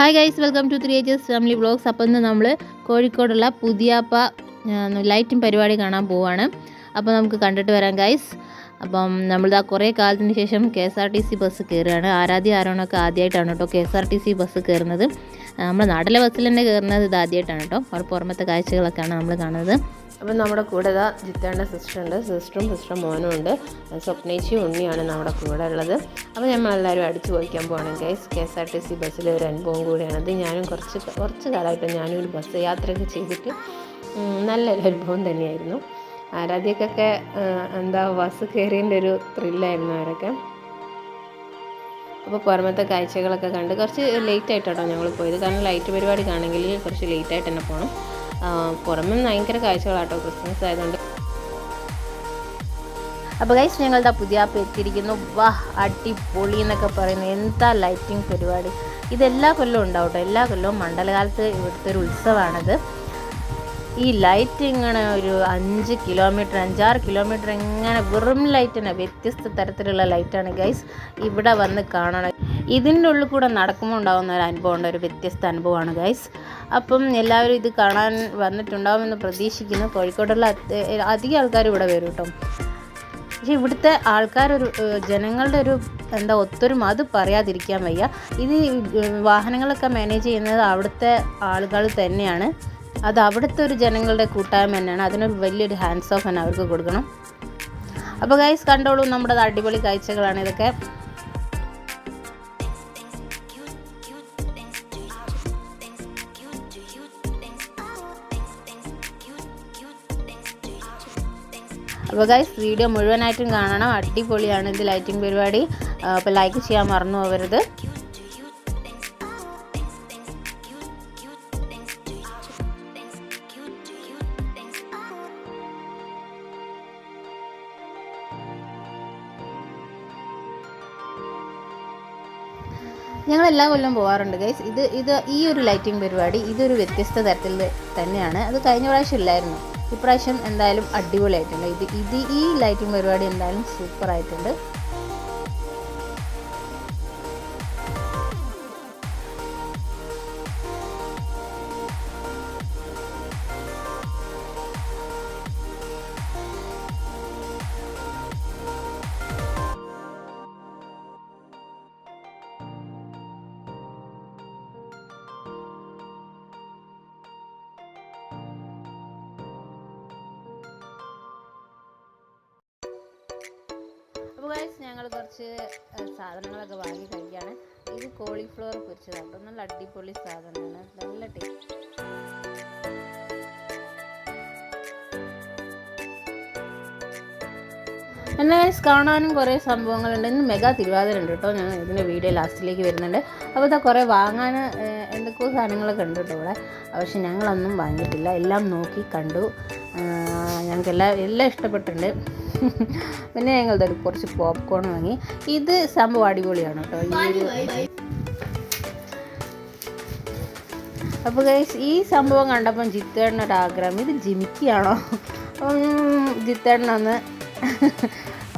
Hi guys welcome to three ages family vlogs അപ്പം ഇന്ന് നമ്മൾ കോഴിക്കോടുള്ള പുതിയാപ്പ ലൈറ്റിംഗ് പരിപാടി കാണാൻ പോവാണ്. അപ്പോൾ നമുക്ക് കണ്ടിട്ട് വരാം ഗൈസ് അപ്പം നമ്മളിതാ കുറേ കാലത്തിന് ശേഷം K S R T C bus കയറുകയാണ്. ആരാധ്യ ആരോണൊക്കെ ആദ്യമായിട്ടാണ് കേട്ടോ K S R T C bus കയറുന്നത്. നമ്മൾ നാട്ടിലെ ബസ്സിൽ തന്നെ കയറുന്നത് ഇത് ആദ്യമായിട്ടാണ് കേട്ടോ. അവിടെ പുറമത്തെ കാഴ്ചകളൊക്കെയാണ് നമ്മൾ കാണുന്നത്. അപ്പം നമ്മുടെ കൂടെ ഇതാ സിസ്റ്റർ ഉണ്ട് സിസ്റ്ററും സിസ്റ്റർ മോനും ഉണ്ട്. സ്വപ്നേച്ചിയും ഉണ്ണിയാണ് നമ്മുടെ കൂടെ ഉള്ളത്. അപ്പോൾ നമ്മളെല്ലാവരും അടിച്ചു പോയിക്കാൻ പോകണം guys K S R T C ബസ്സിലെ ഒരു അനുഭവം കൂടിയാണത് ഞാനും കുറച്ച് കുറച്ച് കാലമായിട്ട് ഞാനും ഒരു ബസ് യാത്രയൊക്കെ ചെയ്തിട്ട് നല്ലൊരു അനുഭവം തന്നെയായിരുന്നു. ആരാധ്യക്കൊക്കെ എന്താ ബസ് കയറിയതിന്റെ ഒരു ത്രില്ലായിരുന്നു അവരൊക്കെ. അപ്പോൾ പുറമത്തെ കാഴ്ചകളൊക്കെ കണ്ട് കുറച്ച് ലേറ്റ് ആയിട്ടോ ഞങ്ങൾ പോയത്. കാരണം ലൈറ്റ് പരിപാടി കാണെങ്കിൽ കുറച്ച് ലേറ്റ് ആയിട്ട് തന്നെ പോകണം പുറമെ ഭയങ്കര കാഴ്ചകളാട്ടോ ക്രിസ്മസ് ആയതുകൊണ്ട്. അപ്പോൾ ഗൈസ് ഞങ്ങളുടെ പുതിയാപ്പ് എത്തിയിരിക്കുന്നു. വാ അടിപൊളി എന്നൊക്കെ പറയുന്നു എന്താ ലൈറ്റിംഗ് പരിപാടി. ഇതെല്ലാ കൊല്ലവും ഉണ്ടാവും കേട്ടോ എല്ലാ കൊല്ലവും മണ്ഡലകാലത്ത് ഇവിടുത്തെ ഒരു ഉത്സവമാണിത് ഈ ലൈറ്റ് ഇങ്ങനെ ഒരു അഞ്ച് കിലോമീറ്റർ അഞ്ചാറ് കിലോമീറ്റർ ഇങ്ങനെ വെറും ലൈറ്റ് തന്നെ വ്യത്യസ്ത തരത്തിലുള്ള ലൈറ്റാണ് ഗൈസ് ഇവിടെ വന്ന് കാണണം. ഇതിന്റെ ഉള്ളിൽ കൂടെ നടക്കുമ്പോൾ ഉണ്ടാകുന്ന ഒരു അനുഭവം ഉണ്ട് ഒരു വ്യത്യസ്ത അനുഭവമാണ് ഗൈസ് അപ്പം എല്ലാവരും ഇത് കാണാൻ വന്നിട്ടുണ്ടാവുമെന്ന് പ്രതീക്ഷിക്കുന്നു. കോഴിക്കോടുള്ള അധികം ആൾക്കാർ ഇവിടെ വരും കേട്ടോ. പക്ഷേ ഇവിടുത്തെ ആൾക്കാരൊരു ജനങ്ങളുടെ ഒരു എന്താ ഒത്തൊരുമ അത് പറയാതിരിക്കാൻ വയ്യ. ഇത് വാഹനങ്ങളൊക്കെ മാനേജ് ചെയ്യുന്നത് അവിടുത്തെ ആളുകൾ തന്നെയാണ്. അത് അവിടുത്തെ ഒരു ജനങ്ങളുടെ കൂട്ടായ്മ തന്നെയാണ്. അതിനൊരു വലിയൊരു ഹാൻഡ്സ് ഓഫ് തന്നെ അവർക്ക് കൊടുക്കണം. അപ്പോൾ ഗൈസ് കണ്ടോളൂ നമ്മുടെ അടിപൊളി കാഴ്ചകളാണ് ഇതൊക്കെ. അപ്പോൾ ഗൈസ് വീഡിയോ മുഴുവനായിട്ടും കാണണം. അടിപൊളിയാണ് ഇത് ലൈറ്റിംഗ് പരിപാടി. അപ്പോൾ ലൈക്ക് ചെയ്യാൻ മറന്നു പോകരുത്. ഞങ്ങൾ എല്ലാ കൊല്ലം പോകാറുണ്ട് ഗൈസ് ഇത് ഇത് ഈ ഒരു ലൈറ്റിംഗ് പരിപാടി ഇതൊരു വ്യത്യസ്ത തരത്തിൽ തന്നെയാണ്. അത് കഴിഞ്ഞ പ്രാവശ്യം ഇല്ലായിരുന്നു. ഇപ്രാവശ്യം എന്തായാലും അടിപൊളിയായിട്ടുണ്ട്. ഇത് ഇത് ഈ ലൈറ്റിംഗ് പരിപാടി എന്തായാലും സൂപ്പർ ഗൈസ് ഞങ്ങൾ കുറച്ച് സാധനങ്ങളൊക്കെ വാങ്ങി കഴിക്കുകയാണ് ഇത് കോളിഫ്ലവർ പൊരിച്ചതാണ് അപ്പം നല്ല അടിപൊളി സാധനമാണ്. നല്ല ടേസ്റ്റ്. എന്നാൽ ഗൈസ് കാണാനും കുറേ സംഭവങ്ങളുണ്ട്. ഇന്ന് മെഗാ തിരുവാതിര ഉണ്ട് കേട്ടോ. ഞാൻ ഇതിന്റെ വീഡിയോ ലാസ്റ്റിലേക്ക് വരുന്നുണ്ട്. അപ്പോൾ ഇതാ കുറേ വാങ്ങാൻ എന്തൊക്കെയോ സാധനങ്ങളൊക്കെ ഉണ്ട് കേട്ടോ ഇവിടെ. പക്ഷെ ഞങ്ങളൊന്നും വാങ്ങിയിട്ടില്ല. എല്ലാം നോക്കി കണ്ടു. ഞങ്ങൾക്ക് എല്ലാം എല്ലാം ഇഷ്ടപ്പെട്ടിട്ടുണ്ട്. പിന്നെ ഞങ്ങൾ ഇതൊരു കുറച്ച് പോപ്കോൺ വാങ്ങി. ഇത് സംഭവം അടിപൊളിയാണ് കേട്ടോ. ഈ അപ്പോൾ ഈ സംഭവം കണ്ടപ്പം ഒരു ആഗ്രഹം. ഇത് ജിമിക്കിയാണോ? അപ്പം ജിത്തേട്ടനൊന്ന്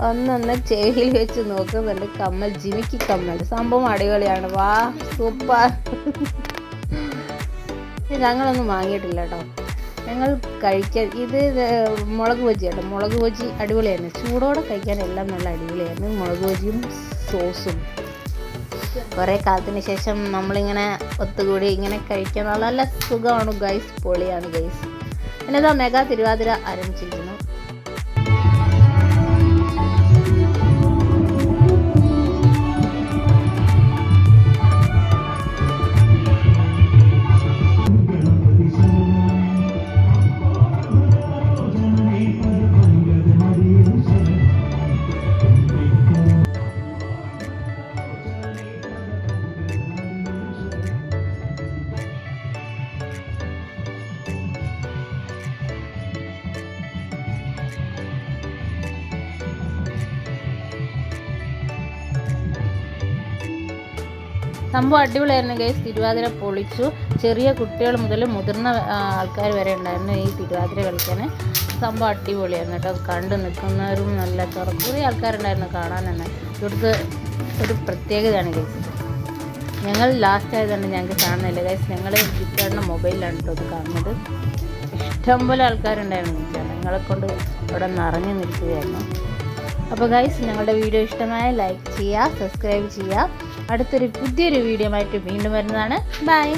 ഒന്നൊന്ന് ചെവിയിൽ വെച്ച് നോക്കുന്നുണ്ട്. കമ്മൽ ജിമിക്കി കമ്മൽ. സംഭവം അടിപൊളിയാണ്. വാ സൂപ്പർ. ഞങ്ങളൊന്നും വാങ്ങിയിട്ടില്ല കേട്ടോ. ഞങ്ങൾ കഴിക്കാൻ ഇത് മുളക് ബജിയാണ് മുളക് ബജി അടിപൊളിയായിരുന്നു. ചൂടോടെ കഴിക്കാൻ എല്ലാം നല്ല അടിപൊളിയായിരുന്നു. മുളക് ബജിയും സോസും. കുറേ കാലത്തിന് ശേഷം നമ്മളിങ്ങനെ ഒത്തുകൂടി ഇങ്ങനെ കഴിക്കാൻ നല്ല നല്ല സുഖമാണ്. ഗൈസ് പൊളിയാണ് ഗൈസ്. പിന്നെ ഇതാ മെഗാ തിരുവാതിര ആരംഭിച്ചിരിക്കുന്നു. സംഭവം അടിപൊളിയായിരുന്നു ഗൈസ് തിരുവാതിര പൊളിച്ചു. ചെറിയ കുട്ടികൾ മുതൽ മുതിർന്ന ആൾക്കാർ വരെ ഉണ്ടായിരുന്നു ഈ തിരുവാതിര കളിക്കാൻ സംഭവം അടിപൊളിയായിരുന്നു കേട്ടോ. കണ്ടു നിൽക്കുന്നവരും നല്ല കുറേ ആൾക്കാരുണ്ടായിരുന്നു കാണാൻ തന്നെ. ഇവിടുത്തെ ഒരു പ്രത്യേകതയാണ് ഗൈസ് ഞങ്ങൾ ലാസ്റ്റ് ആയതുകൊണ്ട് ഞങ്ങൾക്ക് കാണുന്നില്ല. ഗൈസ് ഞങ്ങൾ ജിത്തേട്ടന്റെ മൊബൈലിലാണ് കേട്ടോ ഇത് കാണുന്നത്. ഇഷ്ടംപോലെ ആൾക്കാരുണ്ടായിരുന്നു. ജനങ്ങളെ കൊണ്ട് അവിടെ നിറഞ്ഞു നിൽക്കുകയായിരുന്നു. അപ്പോൾ ഗൈസ് ഞങ്ങളുടെ വീഡിയോ ഇഷ്ടമായ ലൈക്ക് ചെയ്യുക സബ്സ്ക്രൈബ് ചെയ്യുക. അടുത്തൊരു പുതിയൊരു വീഡിയോ ആയിട്ട് വീണ്ടും വരുന്നതാണ്. ബൈ